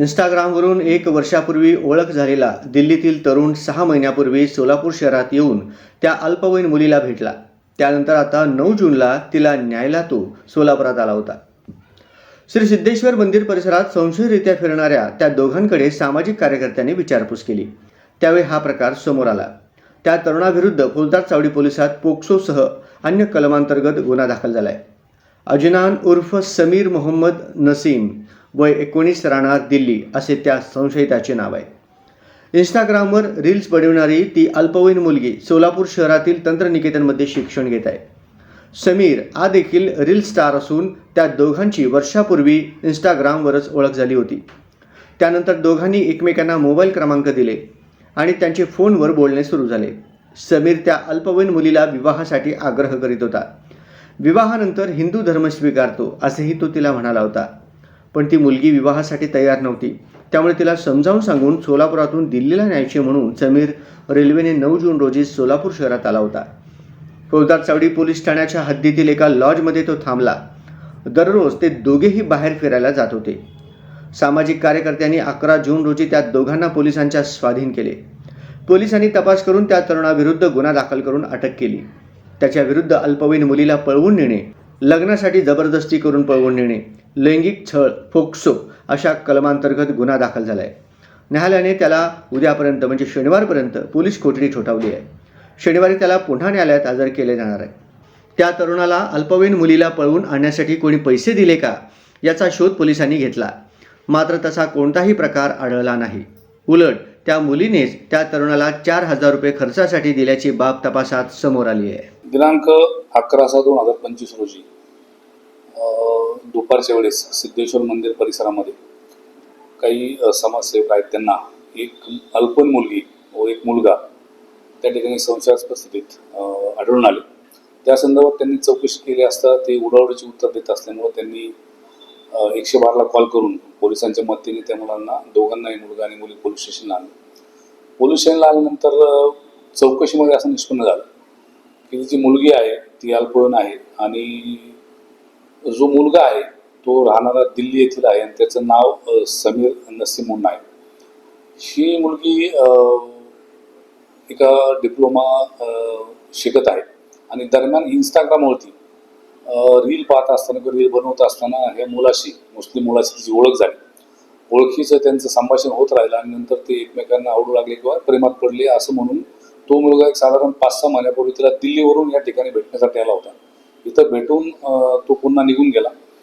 इंस्टाग्रामवरून एक वर्षापूर्वी ओळख झालेला दिल्लीतील तरुण सहा महिन्यापूर्वी सोलापूर शहरात येऊन त्या अल्पवयीन मुलीला भेटला. त्यानंतर आता नऊ जूनला तिला न्यायला तो सोलापुरात आला होता. श्री सिद्धेश्वर मंदिर परिसरात संशयरित्या फिरणाऱ्या त्या दोघांकडे सामाजिक कार्यकर्त्यांनी विचारपूस केली. त्यावेळी हा प्रकार समोर आला. त्या तरुणाविरुद्ध फौजदार चावडी पोलिसात पोक्सोसह अन्य कलमांतर्गत गुन्हा दाखल झालाय. अजनान उर्फ समीर मोहम्मद नसीम वय एकोणीस राहणार दिल्ली असे त्या संशयिताचे नाव आहे. इंस्टाग्रामवर रील्स बनविणारी ती अल्पवयीन मुलगी सोलापूर शहरातील तंत्रनिकेतनमध्ये शिक्षण घेत आहे. समीर हा देखील रील स्टार असून त्या दोघांची वर्षापूर्वी इंस्टाग्रामवरच ओळख झाली होती. त्यानंतर दोघांनी एकमेकांना मोबाईल क्रमांक दिले आणि त्यांचे फोनवर बोलणे सुरू झाले. समीर त्या अल्पवयीन मुलीला विवाहासाठी आग्रह करीत होता. विवाहानंतर हिंदू धर्म स्वीकारतो असेही तो तिला म्हणाला होता. पण ती मुलगी विवाहासाठी तयार नव्हती. त्यामुळे तिला समजावून सांगून सोलापुरातून दिल्लीला न्यायचे म्हणून समीर रेल्वेने नऊ जून रोजी सोलापूर शहरात आला होता. फौजदार चावडी पोलीस ठाण्याच्या हद्दीतील एका लॉजमध्ये तो थांबला. दररोज ते दोघेही बाहेर फिरायला जात होते. सामाजिक कार्यकर्त्यांनी अकरा जून रोजी त्या दोघांना पोलिसांच्या स्वाधीन केले. पोलिसांनी तपास करून त्या तरुणाविरुद्ध गुन्हा दाखल करून अटक केली. त्याच्या विरुद्ध अल्पवयीन मुलीला पळवून नेणे लग्नासाठी जबरदस्ती करून पळवून नेणे लैंगिक छळ फोक्सो अशा कलमांतर्गत गुन्हा दाखल झाला आहे न्यायालयाने त्याला उद्यापर्यंत म्हणजे शनिवारपर्यंत पोलीस कोठडी ठोठावली आहे. शनिवारी त्याला पुन्हा न्यायालयात हजर केले जाणार आहे. त्या तरुणाला अल्पवयीन मुलीला पळवून आणण्यासाठी कोणी पैसे दिले का याचा शोध पोलिसांनी घेतला. मात्र तसा कोणताही प्रकार आढळला नाही. उलट त्या मुलीनेच त्या तरुणाला चार हजार रुपये खर्चासाठी दिल्याची बाब तपासात समोर आली आहे. दिनांक अकरा सहा दोन हजार पंचवीस रोजी दुपारच्या वेळेस सिद्धेश्वर मंदिर परिसरामध्ये काही समाजसेवक आहेत त्यांना एक अल्पन मुलगी व एक मुलगा त्या ठिकाणी संशयास्पद स्थितीत आढळून आले. त्या संदर्भात त्यांनी चौकशी केली असता ते उडावडीची उत्तर देत असल्यामुळे त्यांनी एकशे बाराला कॉल करून पोलिसांच्या मदतीने त्या मुलांना दोघांनाही मुलगा आणि मुली पोलीस स्टेशनला आणले. पोलीस स्टेशनला आल्यानंतर चौकशीमध्ये असं निष्पन्न झालं की जी मुलगी आहे ती अल्पवयीन आहे आणि जो मुलगा आहे तो राहणारा दिल्ली येथील आहे आणि त्याचं नाव समीर नसीम म्हणून आहे. ही मुलगी एका डिप्लोमा शिकत आहे आणि दरम्यान इंस्टाग्रामवरती रील पाहत असताना किंवा रील बनवत असताना ह्या मुलाशी मुस्लिम मुलाशी तिची ओळख झाली. ओळखीचं त्यांचं संभाषण होत राहिलं आणि नंतर ते एकमेकांना आवडू लागले किंवा प्रेमात पडले असं म्हणून तो मुलगा एक साधारण पाच सहा महिन्यापूर्वी तिला दिल्लीवरून या ठिकाणी भेटण्यासाठी आला होता. इथं भेटून तो पुन्हा निघून गेला.